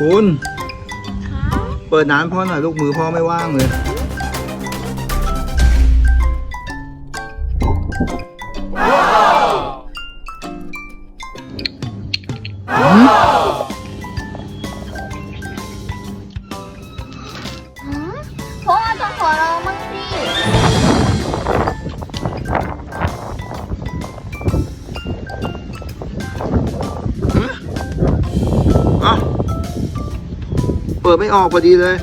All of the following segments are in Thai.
คุณค่ะเปิดน้ำพ่อหน่อยลูกมือพ่อไม่ว่างเลย พ่อต้องขอร้องมั่งสิเอ้า เปิดไม่ออกพอดีเลย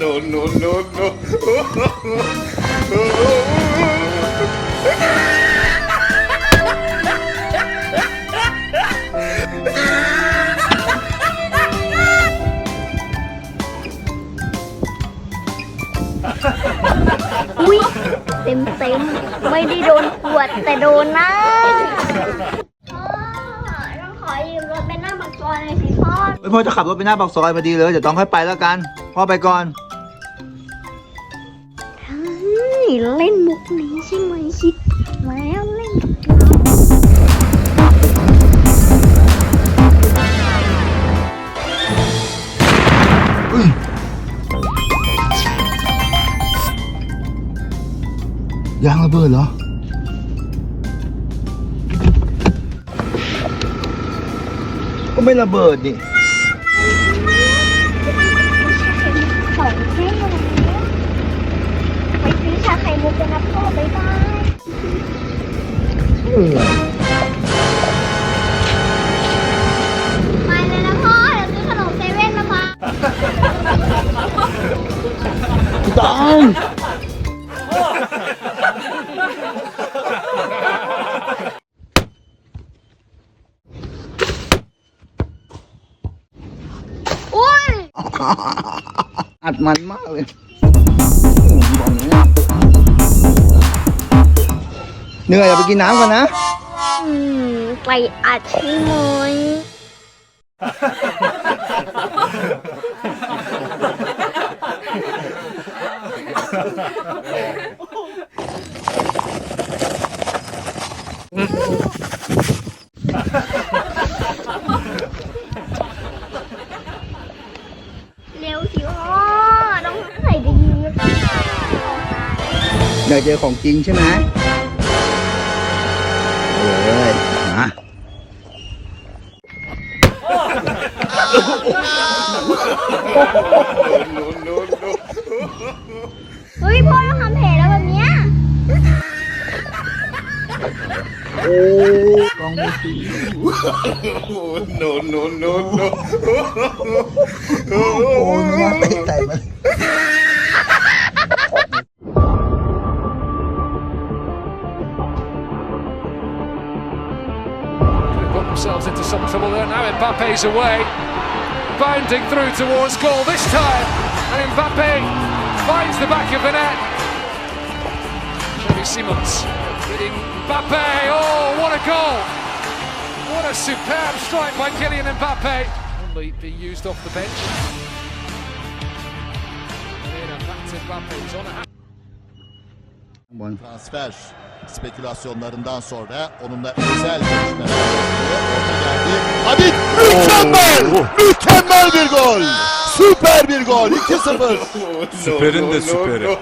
no, no, no, no.. อุ้ยเต็มเต็มๆไม่ได้โดนข วดแต่โดนหน้าพ่อต้องขอยืมรถเป็นหน้าบักกรหน่อยสิพ่อเฮ้ยพ่อจะขับรถไปหน้าปากซอยพอดีเลยเดี๋ยวต้องค่อยไปแล้วกัน พ่อไปก่อนเฮ้ยเล่นมุกนี้ใช่ไหมคิดแล้วเล่นยางระเบิดเหรอ ก็ไม่ระเบิดนี่สองแค่ไปซื้อชาไข่มุกกันนะพ่อบ๊ายบายไปเลยนะพ่อเดี๋ยวซื้อขนมเซเว่นนะคะพี่ตอง อัดมันมากเลยเหนื่อยอย่าไปกินน้ำก่อนนะอืมไปอัดใช่ไห อยากเจอของจริงใช่ไหมเอาเลยมาเฮ้ยพ่อต้องทำแผลแล้วแบบเนี้ยโอ้ลองดูสิ Oh, no, no, no, no. โอ้นึกว่าเตะใส่มัน themselves into some trouble there. Now Mbappe's away, bounding through towards goal this time, and Mbappe finds the back of the net. Xavi Simons bidding Mbappe. Oh, what a goal! What a superb strike by Kylian Mbappe. Only being used off the bench. Back to Mbappe. He's on a. One. Last special. spekülasyonlarından sonra onunla özel görüşmeler yapıldı. Orta geldi. Habib mükemmel! Mükemmel bir gol! Süper bir gol. 2-0. Süperin de süperi.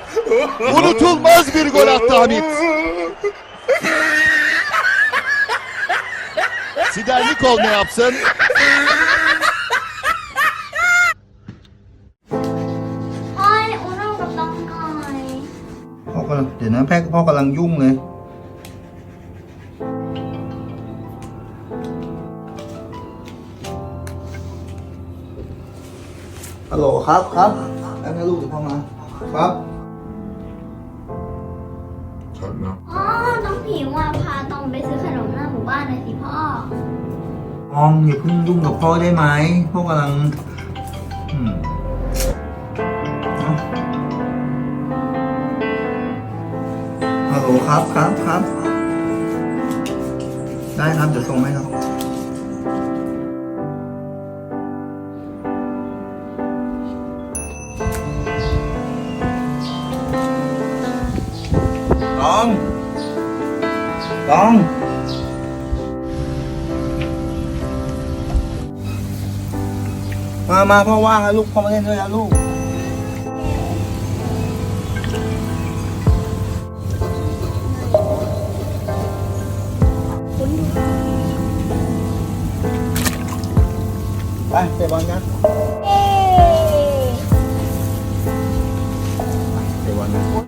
Unutulmaz bir gol attı Hamit. Sidernikol ne yapsın? พ่อให้อุน้องกับน้องหน่อย พ่อกำลังเดี๋ยวนะแพทย์พ่อกำลังยุ่งเลย ฮัลโหลครับครับแล้วนะลูกเดี๋ยวพ่อมา ครับพ่อต้องผิวอะพาตองไปซื้อขนมหน้าหมู่บ้านหน่อยสิพ่อออมอย่าเพิ่งยุ่งกับพ่อได้ไหมพ่อกำลังอืมเอาฮัลโหลครับครับครับ ได้ครับเดี๋ยวส่งให้ครับ องตอง มามาพ่อว่างแล้วลูกพ่อมาเล่นด้วยแล้วลูก ไปเตะบอลกันเตะบอลกัน